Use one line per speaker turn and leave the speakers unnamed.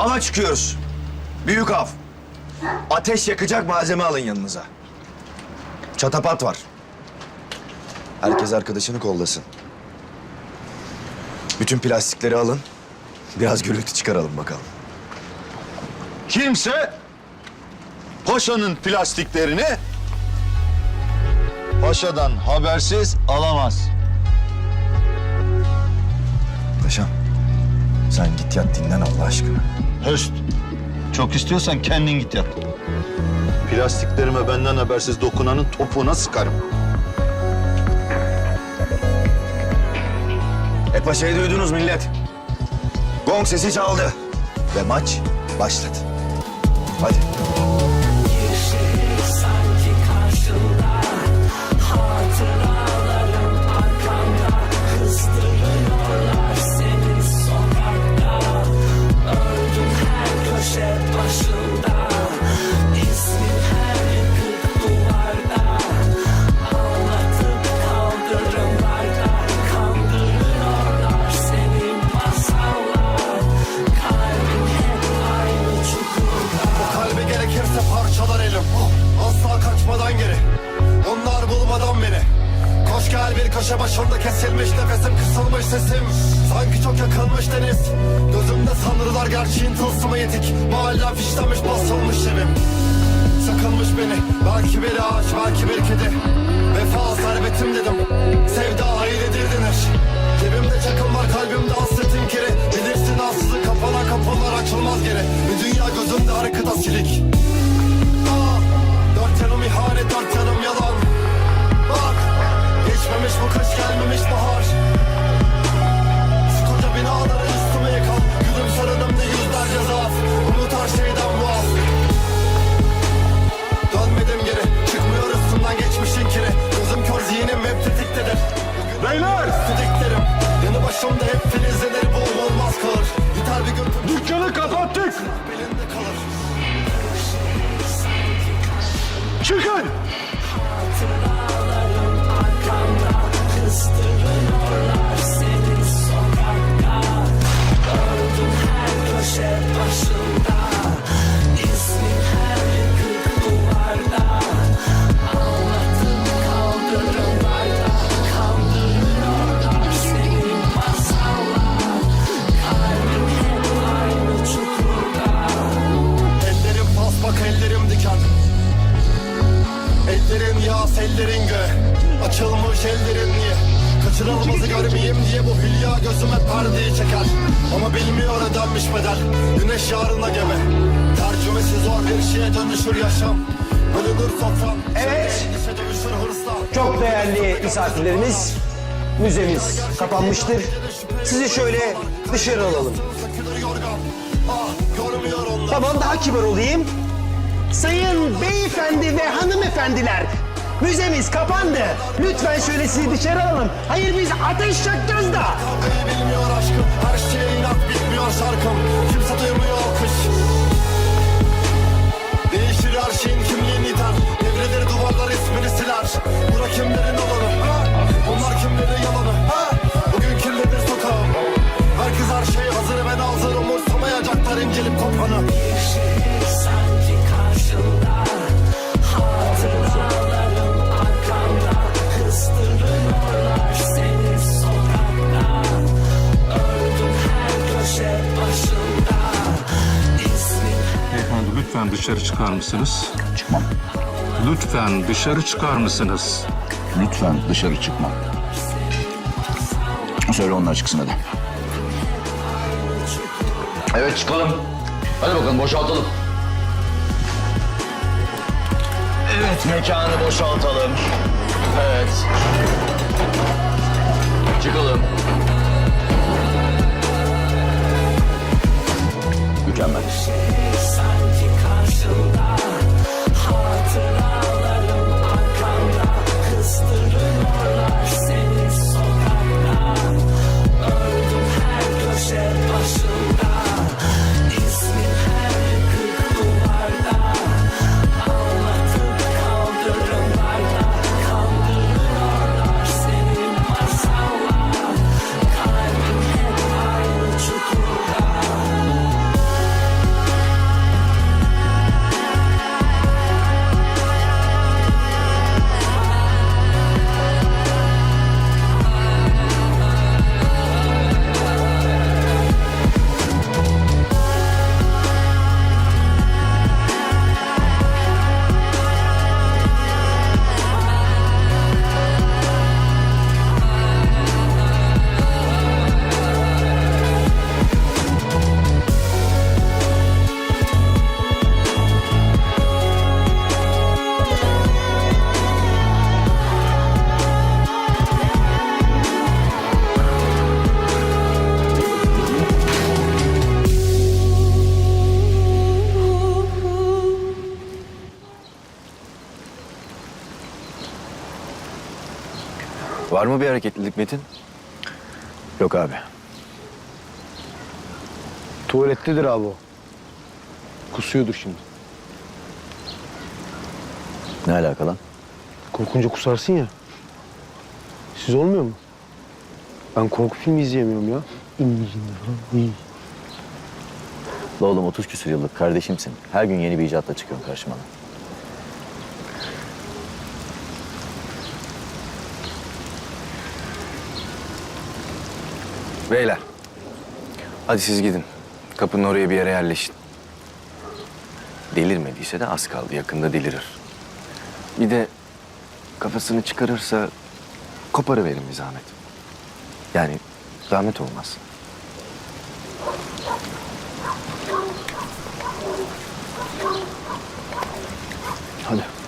Ava çıkıyoruz. Büyük av. Ateş yakacak malzeme alın yanınıza. Çatapat var. Herkes arkadaşını kollasın. Bütün plastikleri alın. Biraz gürültü çıkaralım bakalım.
Kimse paşanın plastiklerini paşadan habersiz alamaz.
Paşam, sen git yat dinlen Allah aşkına.
Höst. Çok istiyorsan kendin git yat. Plastiklerime benden habersiz dokunanın topuğuna sıkarım.
E paşayı duydunuz millet. Gong sesi çaldı. Ve maç başladı. Hadi.
Köşe başında
kesilmiş Nefesim kısılmış sesim. Sanki çok yakılmış deniz. Gözümde sanrılar gerçeğin tılsımı yetik Mahallem fişlenmiş basılmış evim. Sıkılmış beni. Belki bir ağaç belki bir kedi. Vefa servetim dedim. Sevda ailedir denir Cebimde çakım var kalbimde hasretin kiri. Bilirsin ansızın kapanan kapılar açılmaz geri. Bir dünya gözümde arkada silik tetiktedir Beyler! Tetiklerim Yanı başımda hep filizlenir Bu olmaz kalır. Biter bir gün Dükkanı kapattık. Belinde kalır. Çıkın yağ ellerin gö Açılmış ellerin niye Kaçırılmazı görmeyeyim diye bu hülya gözüme perdeyi çeker Ama bilmiyor ödenmiş bedel Güneş yarına gebe Tercümesi zor bir şeye dönüşür yaşam Bölünür sofram
Evet. Çok değerli misafirlerimiz, müzemiz kapanmıştır. Sizi şöyle dışarı alalım.
Ah
Tamam daha kibar olayım. Sayın beyefendi ve hanımefendiler, müzemiz kapandı. Lütfen şöyle sizi dışarı alalım. Hayır biz ateş yakacağız da.
Bilmiyor aşkım Her şeye inat
dışarı çıkar mısınız?
Çıkmam.
Lütfen dışarı çıkar mısınız?
Lütfen dışarı çıkma. Söyle onlar çıksın hadi. Evet çıkalım. Hadi bakalım boşaltalım. Evet mekanı boşaltalım.
Var mı bir hareketlilik Metin?
Yok abi. Tuvalettedir abi o. Kusuyordur şimdi.
Ne alaka lan?
Korkunca kusarsın ya. Siz olmuyor mu? Ben korku filmi izleyemiyorum ya.
La oğlum 30 küsur yıllık kardeşimsin. Her gün yeni bir icatla çıkıyorsun karşıma.
Beyler. Hadi siz gidin. Kapının oraya bir yere yerleşin. Delirmediyse de az kaldı. Yakında delirir. Bir de kafasını çıkarırsa koparıverin bir zahmet. Yani zahmet olmaz. Hadi.